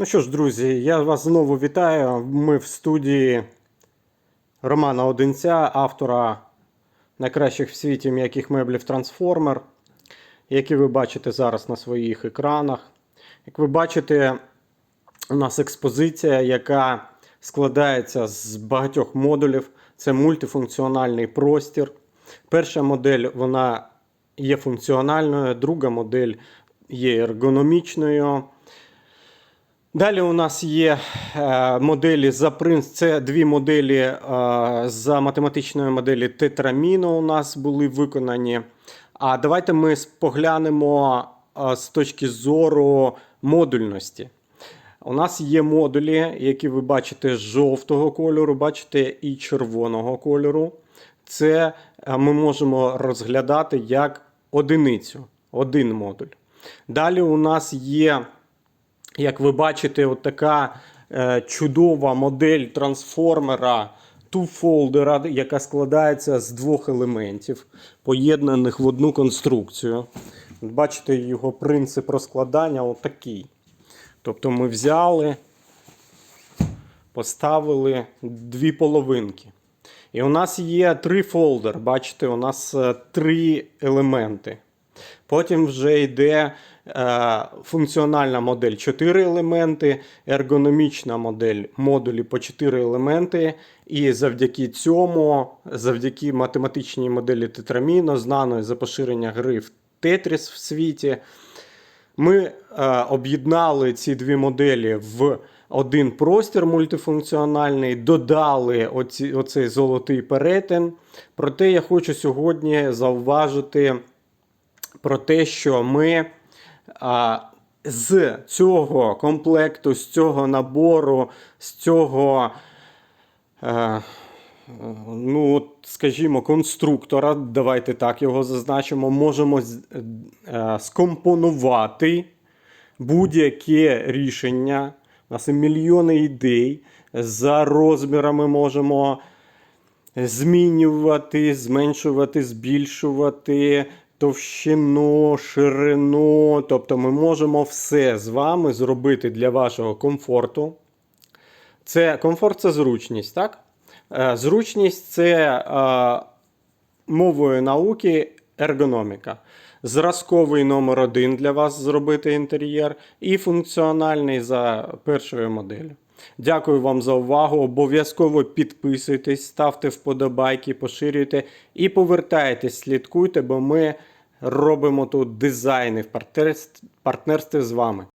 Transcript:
Ну що ж, друзі, я вас знову вітаю. Ми в студії Романа Одинця, автора найкращих в світі м'яких меблів Трансформер, які ви бачите зараз на своїх екранах. Як ви бачите, у нас експозиція, яка складається з багатьох модулів. Це мультифункціональний простір. Перша модель вона є функціональною, друга модель є ергономічною. Далі у нас є е, моделі за принцип. Це дві моделі е, за математичної моделі Тетраміно у нас були виконані. А давайте ми поглянемо е, з точки зору модульності. У нас є модулі, які ви бачите жовтого кольору, бачите і червоного кольору. Це ми можемо розглядати як одиницю, один модуль. Далі у нас є як ви бачите, от така е, чудова модель трансформера two-folder, яка складається з двох елементів, поєднаних в одну конструкцію. Бачите, його принцип розкладання отакий. Тобто ми взяли, поставили дві половинки. І у нас є три фолдер. Бачите, у нас е, три елементи. Потім вже йде функціональна модель 4 елементи, ергономічна модель модулі по 4 елементи. І завдяки цьому, завдяки математичній моделі Тетраміно, знаної за поширення гри в Тетріс в світі, ми е, об'єднали ці дві моделі в один простір мультифункціональний, додали оці, оцей золотий перетин. Проте я хочу сьогодні зауважити про те, що ми а, з цього комплекту, з цього набору, з цього. Е, Ну, от, скажімо, конструктора, давайте так його зазначимо, можемо е, скомпонувати будь-яке рішення. У нас мільйони ідей. За розмірами можемо змінювати, зменшувати, збільшувати товщину, ширину. Тобто ми можемо все з вами зробити для вашого комфорту. Це комфорт це зручність, так? Е, Зручність це е, мовою науки ергономіка. Зразковий номер один для вас зробити інтер'єр і функціональний за першою моделлю. Дякую вам за увагу. Обов'язково підписуйтесь, ставте вподобайки, поширюйте і повертайтесь, слідкуйте, бо ми робимо тут дизайни в партнерстві- з вами.